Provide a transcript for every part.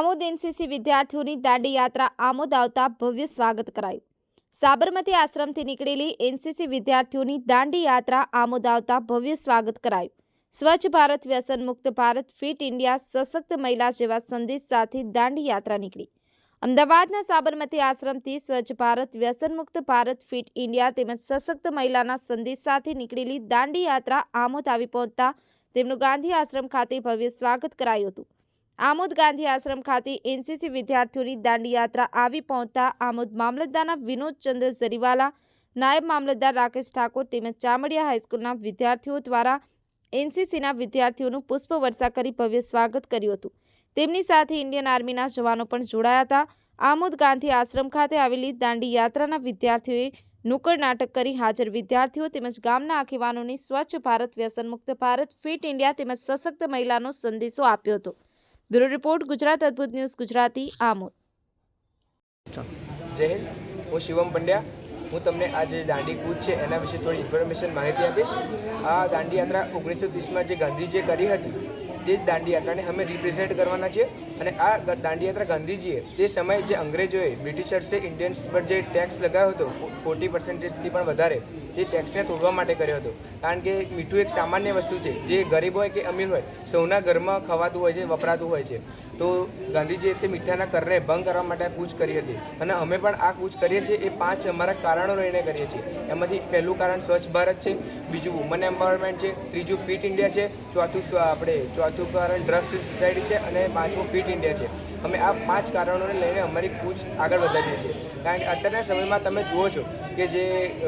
Amod NCC વિદ્યાર્થીઓની દાંડી યાત્રા આમોદ આવતા ભવ્ય સ્વાગત કરાયું. સાબરમતી આશ્રમથી નીકળેલી એનસીસી વિદ્યાર્થીઓની દાંડી યાત્રા આમોદ આવતા ભવ્ય સ્વાગત કરાયું. સ્વચ્છ ભારત વ્યસન મુક્ત ભારત, ફિટ ઇન્ડિયા, સશક્ત મહિલા જેવા સંદેશ સાથે દાંડી યાત્રા નીકળી. અમદાવાદના સાબરમતી આશ્રમથી સ્વચ્છ ભારત, વ્યસન મુક્ત ભારત, ફિટ ઇન્ડિયા તેમજ સશક્ત મહિલાના સંદેશ સાથે નીકળેલી દાંડી યાત્રા આમોદ આવી પહોંચતા તેમનું ગાંધી આશ્રમ ખાતે ભવ્ય સ્વાગત કરાયું હતું. આમોદ ગાંધી આશ્રમ ખાતે એનસીસી વિદ્યાર્થીઓની દાંડી યાત્રા આવી પહોંચતા આમોદ મામલતદારના વિનોદ ચંદ્ર ઝરીવાલા, નાયબ મામલતદાર રાકેશ ઠાકોર તેમજ ચામડિયા હાઈસ્કૂલના વિદ્યાર્થીઓ દ્વારા એનસીસીના વિદ્યાર્થીઓનું પુષ્પવર્ષા કરી ભવ્ય સ્વાગત કર્યું હતું. તેમની સાથે ઇન્ડિયન આર્મીના જવાનો પણ જોડાયા હતા. આમોદ ગાંધી આશ્રમ ખાતે આવેલી દાંડી યાત્રાના વિદ્યાર્થીઓએ નુક્કડ નાટક કરી હાજર વિદ્યાર્થીઓ તેમજ ગામના આગેવાનોને સ્વચ્છ ભારત વ્યસન મુક્ત ભારત, ફિટ ઇન્ડિયા તેમજ સશક્ત મહિલાનો સંદેશો આપ્યો હતો. બ્યુરો રિપોર્ટ, ગુજરાત અદ્ભુત ન્યૂઝ, ગુજરાતી આમોદ. જય હિન્દ, હું શિવમ પંડ્યા. હું તમને આ જે દાંડી કૂચ છે, એના વિશે થોડી ઇન્ફોર્મેશન માહિતી આપીશ. આ દાંડી યાત્રા ઓગણીસો ત્રીસમાં જે ગાંધીજીએ કરી હતી, તે જ દાંડી યાત્રાને અમે રિપ્રેઝેન્ટ કરવાના છે અને આ ગ- દાંડી યાત્રા ગાંધીજીએ તે સમયે જે અંગ્રેજોએ બ્રિટિશર્સે ઇન્ડિયન્સ પર જે ટેક્સ લગાવ્યો હતો ફોર્ટી પર્સન્ટેજથી પણ વધારે, તે ટેક્સને તોડવા માટે કર્યો હતો. કારણ કે મીઠું એક સામાન્ય વસ્તુ છે, જે ગરીબ હોય કે અમીર હોય, સૌના ઘરમાં ખવાતું હોય છે, વપરાતું હોય છે. તો ગાંધીજીએ તે મીઠાના કરને ભંગ કરવા માટે કૂચ કરી હતી. અને અમે પણ આ કૂચ કરીએ છીએ, એ પાંચ અમારા કારણો લઈને કરીએ છીએ. એમાંથી પહેલું કારણ સ્વચ્છ ભારત છે, બીજું વુમન એમ્પાવરમેન્ટ છે, ત્રીજું ફિટ ઇન્ડિયા છે, ચોથું આપણે ચોથું કારણ ડ્રગ્સ સોસાયટી છે, અને પાંચમું ફિટ ઇન્ડિયા છે. અમે આ પાંચ કારણોને લઈને અમારી કૂચ આગળ વધારીએ છીએ કારણ કે અત્યારના સમયમાં તમે જુઓ છો કે જે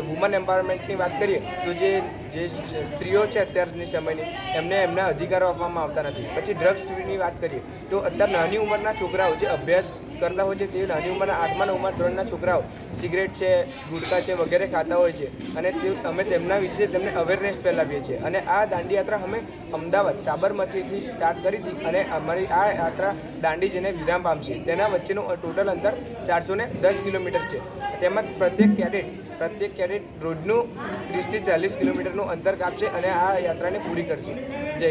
વુમન એમ્પાવરમેન્ટની વાત કરીએ, તો જે જે સ્ત્રીઓ છે અત્યારની સમયની, એમને એમના અધિકારો આપવામાં આવતા નથી. પછી ડ્રગ્સની વાત કરીએ, તો અત્યારે નાની ઉંમરના છોકરાઓ જે અભ્યાસ કરતા હોય છે તે નાની ઉંમરના આઠમા નવમા ધોરણના છોકરાઓ સિગરેટ છે, ગુટકા છે વગેરે ખાતા હોય છે. અને તે અમે તેમના વિશે તેમને અવેરનેસ ફેલાવીએ છીએ. અને આ દાંડી યાત્રા અમે અમદાવાદ, સાબરમતીથી સ્ટાર્ટ કરી હતી અને અમારી આ યાત્રા દાંડી જઈને વિરામ પામશે. તેના વચ્ચેનું ટોટલ અંતર ચારસો ને દસ કિલોમીટર છે. તેમાં પ્રત્યેક કેડેટ પ્રત્યેક કેડેટ રોજનું ત્રીસથી ચાલીસ કિલોમીટરનું અંતર કાપશે અને આ યાત્રાને પૂરી કરશે. જય